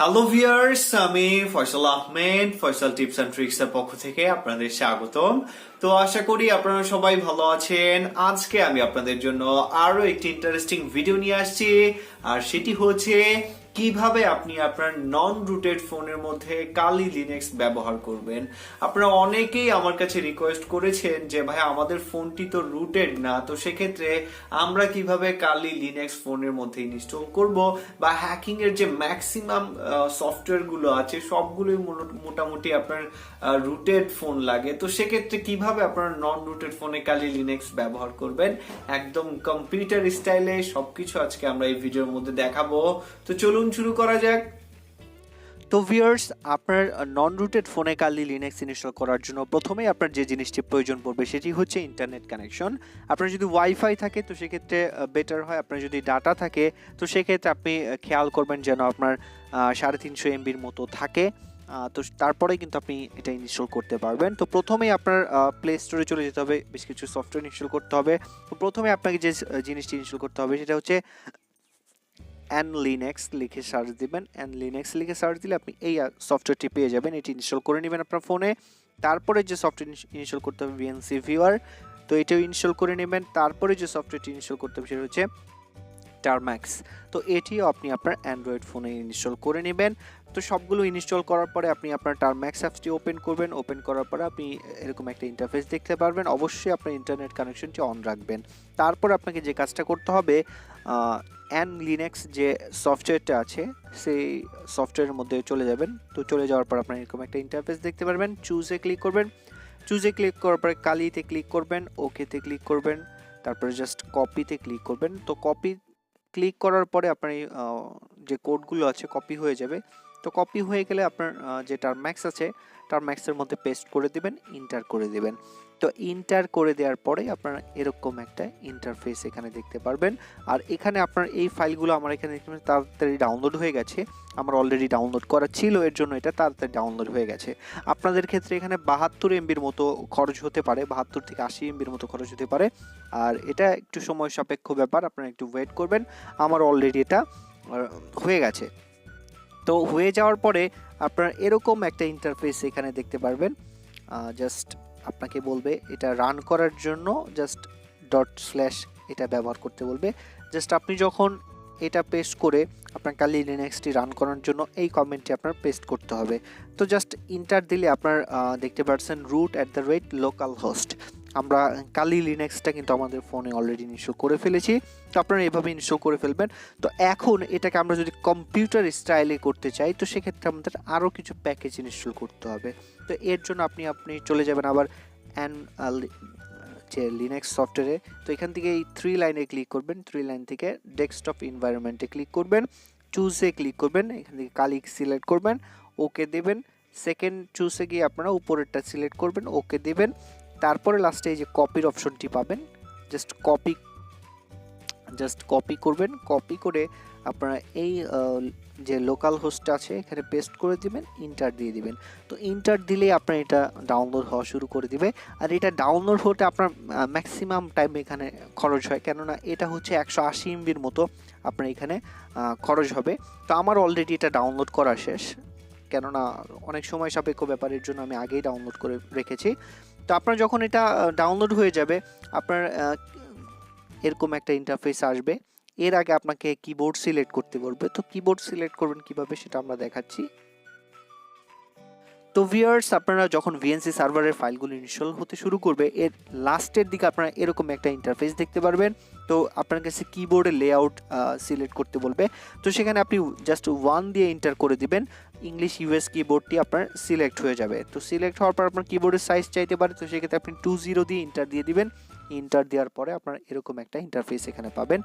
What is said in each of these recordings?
Hello viewers আমি Faisal Ahmed, Faisal tips and tricks এর পক্ষ থেকে আপনাদের স্বাগতম। তো আশা করি আপনারা সবাই ভালো আছেন। আজকে আমি আপনাদের জন্য আরও একটি ইন্টারেস্টিং ভিডিও নিয়ে আসছি। আর সেটি হচ্ছে কীভাবে আপনি আপনার নন রুটেড ফোনের মধ্যে কালি লিনেক্স ব্যবহার করবেন? আপনারা অনেকেই আমার কাছে রিকোয়েস্ট করেছেন যে, ভাই, আমাদের ফোনটি তো রুটেড না, তো সেক্ষেত্রে আমরা কীভাবে কালি লিনেক্স ফোনের মধ্যে ইনস্টল করব? বা হ্যাকিং এর যে ম্যাক্সিমাম সফটওয়্যারগুলো আছে, সবগুলোই মোট- মোটামুটি আপনার রুটেড ফোন লাগে। তো সেক্ষেত্রে কীভাবে আপনার নন রুটেড ফোনে কালি লিনেক্স ব্যবহার করবেন? একদম কম্পিউটার স্টাইলে সবকিছু আজকে আমরা এই ভিডিওর মধ্যে দেখাবো। তো চলুন শুরু করা যাক। তো ভিউয়ার্স আপনার নন রুটেড ফোনে কালি লিনাক্স ইনস্টল করার জন্য প্রথমেই আপনার যে জিনিসটি প্রয়োজন পড়বে সেটি হচ্ছে ইন্টারনেট কানেকশন আপনার যদি ওয়াইফাই থাকে, তো সেক্ষেত্রে বেটার হয়। আপনার যদি ডাটা থাকে, তো সেক্ষেত্রে আপনি খেয়াল করবেন যেন আপনার সাড়ে তিনশো এমবির মতো থাকে। তো তারপরে কিন্তু আপনি এটা ইনস্টল করতে পারবেন। তো প্রথমেই আপনার প্লে স্টোরে চলে যেতে হবে। বেশ কিছু সফটওয়্যার ইনস্টল করতে হবে। তো প্রথমে আপনাকে যে জিনিসটি ইনস্টল করতে হবে সেটা হচ্ছে অ্যান লিনেক্স লিখে সার্চ দিবেন অ্যান লিনেক্স লিখে সার্চ দিলে আপনি এই সফটওয়্যারটি পেয়ে যাবেন। এটি ইনস্টল করে নেবেন আপনার ফোনে তারপরে যে সফটওয়্যার ইনস্টল করতে হবে ভিএনসি ভিওয়ার তো এটাও ইনস্টল করে নেবেন। তারপরে যে সফটওয়্যারটি ইনস্টল করতে হবে সেটা হচ্ছে টারম্যাক্স তো এটিও আপনি আপনার অ্যান্ড্রয়েড ফোনে ইনস্টল করে নেবেন। তো সবগুলো ইনস্টল করার পরে আপনি আপনার টারম্যাক্স অ্যাপসটি ওপেন করবেন। ওপেন করার পরে আপনি এরকম একটা ইন্টারফেস দেখতে পারবেন। অবশ্যই আপনার ইন্টারনেট কানেকশনটি অন রাখবেন। তারপর আপনাকে যে কাজটা করতে হবে অ্যান লিনেক্স যে সফটওয়্যারটা আছে, সেই সফটওয়্যারের মধ্যে চলে যাবেন। তো চলে যাওয়ার পর আপনার এরকম একটা ইন্টারফেস দেখতে পারবেন। চুজে ক্লিক করবেন। চুজে ক্লিক করার পরে কালিতে ক্লিক করবেন। ওকেতে ক্লিক করবেন। তারপরে জাস্ট কপিতে ক্লিক করবেন। তো কপি ক্লিক করার পরে আপনার যে কোডগুলো আছে কপি হয়ে যাবে। তো কপি হয়ে গেলে আপনার যে টার্ম্যাক্স আছে টার্ম্যাক্সের মধ্যে পেস্ট করে দিবেন ইন্টার করে দিবেন। তো ইন্টার করে দেওয়ার পরে আপনারা এরকম একটা ইন্টারফেস এখানে দেখতে পারবেন। আর এখানে আপনার এই ফাইলগুলো আমার এখানে তাড়াতাড়ি ডাউনলোড হয়ে গেছে। আমার অলরেডি ডাউনলোড করা ছিল, এর জন্য এটা তাড়াতাড়ি ডাউনলোড হয়ে গেছে। আপনাদের ক্ষেত্রে এখানে বাহাত্তর এমবির মতো খরচ হতে পারে, বাহাত্তর থেকে আশি এমবির মতো খরচ হতে পারে। আর এটা একটু সময় সাপেক্ষ ব্যাপার, আপনারা একটু ওয়েট করবেন। আমার অলরেডি এটা হয়ে গেছে। তো হয়ে যাওয়ার পরে আপনার এরকম একটা ইন্টারফেস এখানে দেখতে পারবেন। জাস্ট আপনাকে বলবে এটা রান করার জন্য জাস্ট ডট স্ল্যাশ এটা ব্যবহার করতে বলবে। জাস্ট আপনি যখন এটা পেস্ট করে আপনার কালি লিনাক্সটি রান করার জন্য এই কমেন্টটি আপনার পেস্ট করতে হবে। তো জাস্ট ইন্টার দিলে আপনার দেখতে পাচ্ছেন root at the rate local host আমরা কালি লিনাক্সটা কিন্তু আমাদের ফোনে অলরেডি ইনস্টল করে ফেলেছি। তো আপনারা এভাবে ইনস্টল করে ফেলবেন। তো এখন এটাকে আমরা যদি কম্পিউটার স্টাইলে করতে চাই, তো সেক্ষেত্রে আমাদের আরও কিছু প্যাকেজ ইনস্টল করতে হবে। তো এর জন্য আপনি আপনি চলে যাবেন আবার অ্যান যে লিনাক্স সফটওয়্যারে তো এখান থেকে এই থ্রি লাইনে ক্লিক করবেন। থ্রি লাইন থেকে ডেস্কটপ এনভায়রনমেন্টে ক্লিক করবেন। চুজে ক্লিক করবেন। এখান থেকে কালি সিলেক্ট করবেন। ওকে দেবেন। সেকেন্ড চুজে গিয়ে আপনারা উপরেরটা সিলেক্ট করবেন। ওকে দেবেন। তারপরে লাস্টে এই যে কপির অপশনটি পাবেন। জাস্ট কপি জাস্ট কপি করবেন। কপি করে আপনারা এই যে লোকাল হোস্ট আছে, এখানে পেস্ট করে দিবেন ইন্টার দিয়ে দিবেন। তো ইন্টার দিলেই আপনার এটা ডাউনলোড হওয়া শুরু করে দিবে। আর এটা ডাউনলোড হতে আপনার ম্যাক্সিমাম টাইম এখানে খরচ হয়। কেননা এটা হচ্ছে একশো আশি এমবির মতো আপনার এখানে খরচ হবে। তো আমার অলরেডি এটা ডাউনলোড করা শেষ। কেননা অনেক সময় সাপেক্ষ ব্যাপারের জন্য আমি আগেই ডাউনলোড করে রেখেছি। তো আপনার যখন এটা ডাউনলোড হয়ে যাবে, আপনার এরকম একটা ইন্টারফেস আসবে। এর আগে আপনাকে কিবোর্ড সিলেক্ট করতে বলবে। তো কিবোর্ড সিলেক্ট করবেন কীভাবে সেটা আমরা দেখাচ্ছি। তো ভিউয়ার্স আপনারা যখন ভিএনসি সার্ভারের ফাইলগুলো ইনস্টল হতে শুরু করবে, এর লাস্টের দিকে আপনারা এরকম একটা ইন্টারফেস দেখতে পারবেন। তো আপনার কাছে কিবোর্ডে লেআউট সিলেক্ট করতে বলবে। তো সেখানে আপনি জাস্ট ওয়ান দিয়ে এন্টার করে দিবেন। ইংলিশ ইউএস কিবোর্ডটি আপনার সিলেক্ট হয়ে যাবে। তো সিলেক্ট হওয়ার পর আপনার কিবোর্ডের সাইজ চাইতে পারে, তো সেক্ষেত্রে আপনি টু জিরো দিয়ে ইন্টার দিয়ে দিবেন। ইন্টার দেওয়ার পরে আপনার এরকম একটা ইন্টারফেস এখানে পাবেন।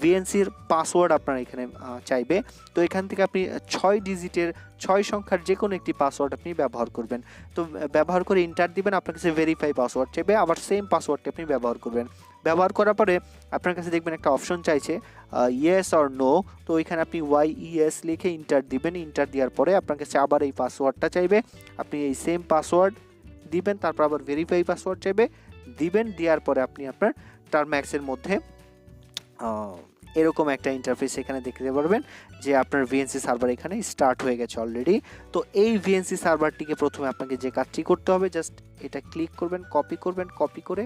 ভিএনসির পাসওয়ার্ড আপনার এখানে চাইবে। তো এখান থেকে আপনি ছয় ডিজিটের ছয় সংখ্যার যে কোনো একটি পাসওয়ার্ড আপনি ব্যবহার করবেন। তো ব্যবহার করে ইন্টার দিবেন, আপনার কাছে ভেরিফাই পাসওয়ার্ড চাইবে, আবার সেম পাসওয়ার্ডটি আপনি ব্যবহার করবেন। ব্যবহার করার পরে আপনার কাছে দেখবেন একটা অপশন চাইছে ইয়েস অর নো তো ওইখানে আপনি ওয়াই ইএস লিখে ইন্টার দিবেন। ইন্টার দেওয়ার পরে আপনার কাছে আবার এই পাসওয়ার্ডটা চাইবে। আপনি এই সেম পাসওয়ার্ড দিবেন, তারপর আবার ভেরিফাই পাসওয়ার্ড চাইবে। দিবেন, দেওয়ার পরে আপনি আপনার টার্ম্যাক্সের মধ্যে এরকম একটা ইন্টারফেস এখানে দেখতে পারবেন যে আপনার ভিএনসি সার্ভার এখানে স্টার্ট হয়ে গেছে অলরেডি তো এই ভিএনসি সার্ভারটিকে প্রথমে আপনাকে যে কাজটি করতে হবে জাস্ট এটা ক্লিক করবেন কপি করবেন কপি করে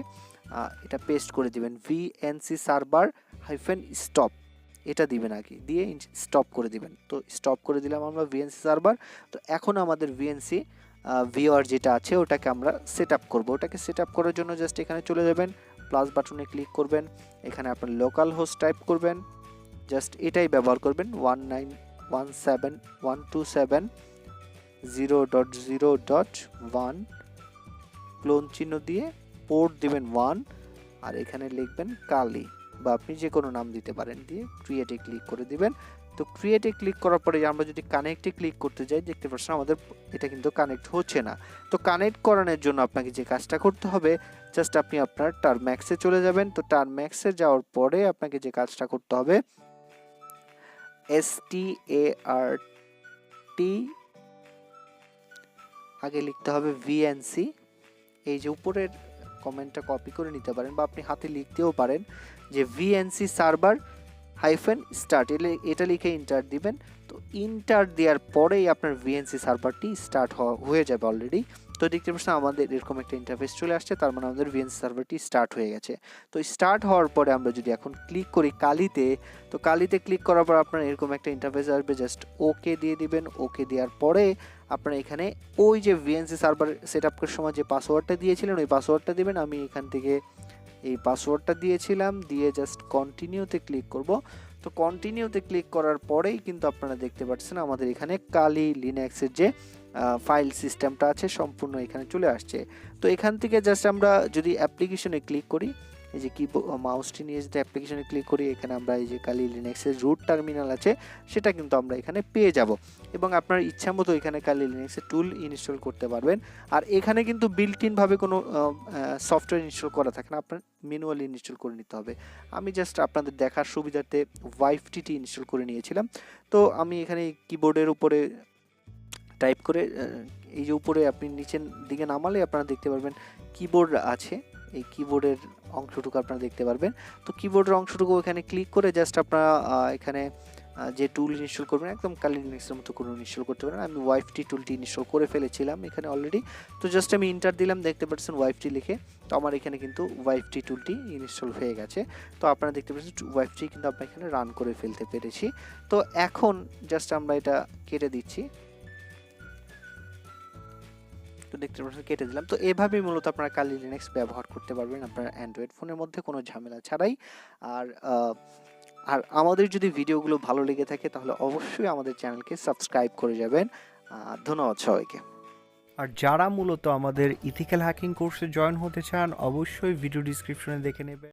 এটা পেস্ট করে দিবেন। ভিএনসি সার্ভার হাইফেন স্টপ এটা দিবেন আগে, দিয়ে স্টপ করে দিবেন। তো স্টপ করে দিলাম আমরা ভিএনসি সার্ভার তো এখন আমাদের ভিএনসি ভিওয়ার যেটা আছে, ওটাকে আমরা সেট আপ করব। ওটাকে সেট আপ করার জন্য জাস্ট এখানে চলে যাবেন প্লাস বাটনে ক্লিক করবেন। এখানে আপনার লোকাল হোস্ট টাইপ করবেন। জাস্ট এটাই ব্যবহার করবেন one nine one seven one two seven zero dot zero dot one colon চিহ্ন দিয়ে পোর্ট দিবেন ওয়ান আর এখানে লিখবেন কালি। বা আপনি যে কোনো নাম দিতে পারেন, দিয়ে ক্রিয়েটে ক্লিক করে দিবেন। তো ক্রিয়েটে ক্লিক করার পরে আমরা যদি কানেক্টে ক্লিক করতে যাই, দেখতে পাচ্ছেন আমাদের এটা কিন্তু কানেক্ট হচ্ছে না। তো কানেক্ট করানোর জন্য আপনাকে যে কাজটা করতে হবে জাস্ট আপনি আপনার টার্ম্যাক্সে চলে যাবেন। তো টার্ম্যাক্সে যাওয়ার পরে আপনাকে যে কাজটা করতে হবে এস টি এ আর টি আগে লিখতে হবে ভিএনসি এই যে উপরের কমেন্টটা কপি করে নিতে পারেন বা আপনি হাতে লিখতেও পারেন যে ভিএনসি সার্ভার হাইফেন স্টার্ট এলে এটা লিখে ইন্টার দিবেন। তো ইন্টার দেওয়ার পরেই আপনার ভিএনসি সার্ভারটি স্টার্ট হয়ে যাবে অলরেডি তো দেখতে পাচ্ছেন আমাদের এরকম একটা ইন্টারফেস চলে আসছে, তার মানে আমাদের ভিএনসি সার্ভারটি স্টার্ট হয়ে গেছে। তো স্টার্ট হওয়ার পরে আমরা যদি এখন ক্লিক করি কালিতে, তো কালিতে ক্লিক করার পর আপনার এরকম একটা ইন্টারফেস আসবে জাস্ট ওকে দিয়ে দিবেন। ওকে দেওয়ার পরে আপনার এখানে ওই যে ভিএনসি সার্ভার সেট আপ করার সময় যে পাসওয়ার্ডটা দিয়েছিলেন, ওই পাসওয়ার্ডটা দিবেন। আমি এখান থেকে এই পাসওয়ার্ডটা দিয়েছিলাম, দিয়ে জাস্ট কন্টিনিউতে ক্লিক করব। তো কন্টিনিউতে ক্লিক করার পরেই কিন্তু আপনারা দেখতে পাচ্ছেন আমাদের এখানে কালি লিনাক্সের যে ফাইল সিস্টেমটা আছে, সম্পূর্ণ এখানে চলে আসছে। তো এখান থেকে জাস্ট আমরা যদি অ্যাপ্লিকেশনে ক্লিক করি এই যে কি মাউসটি নিয়ে যদি অ্যাপ্লিকেশনে ক্লিক করি, এখানে আমরা এই যে কালি লিনাক্সের রুট টার্মিনাল আছে, সেটা কিন্তু আমরা এখানে পেয়ে যাব। এবং আপনার ইচ্ছা মতো এখানে কালি লিনাক্সের টুল ইনস্টল করতে পারবেন। আর এখানে কিন্তু বিল্ট ইনভাবে কোনো সফটওয়্যার ইনস্টল করা থাকে না, আপনার ম্যানুয়ালি ইনস্টল করে নিতে হবে। আমি জাস্ট আপনাদের দেখার সুবিধার্থে ওয়াইফটিটি ইনস্টল করে নিয়েছিলাম। তো আমি এখানে কিবোর্ডের উপরে টাইপ করে এই যে উপরে আপনি নিচের দিকে নামালে আপনারা দেখতে পারবেন কিবোর্ড আছে। এই কিবোর্ডের অংশটুকু আপনারা দেখতে পারবেন। তো কিবোর্ডের অংশটুকু এখানে ক্লিক করে জাস্ট আপনারা এখানে যে টুল ইনস্টল করবেন, একদম কালি লিনাক্সের মতো কোনো ইনস্টল করতে পারেন। আমি ওয়াইফটি টুলটি ইনস্টল করে ফেলেছিলাম এখানে অলরেডি তো জাস্ট আমি ইন্টার দিলাম, দেখতে পাচ্ছেন ওয়াইফটি লিখে। তো আমার এখানে কিন্তু ওয়াইফটি টুলটি ইনস্টল হয়ে গেছে। তো আপনারা দেখতে পাচ্ছেন ওয়াইফটি কিন্তু আমরা এখানে রান করে ফেলতে পেরেছি। তো এখন জাস্ট আমরা এটা কেটে দিচ্ছি। তো দেখতে পাচ্ছেন কেটে দিলাম। তো এভাবেই মূলত আপনারা কালি লিনাক্স ব্যবহার করতে পারবেন। আপনার অ্যান্ড্রয়েড ফোনের মধ্যে কোনো ঝামেলা ছাড়াই। আর আর আমাদের যদি ভিডিওগুলো ভালো লেগে থাকে, তাহলে অবশ্যই আমাদের চ্যানেলকে সাবস্ক্রাইব করে যাবেন। ধন্যবাদ সবাইকে। আর যারা মূলত আমাদের ইথিক্যাল হ্যাকিং কোর্সে জয়েন হতে চান, অবশ্যই ভিডিও ডিসক্রিপশনে দেখে নেবেন।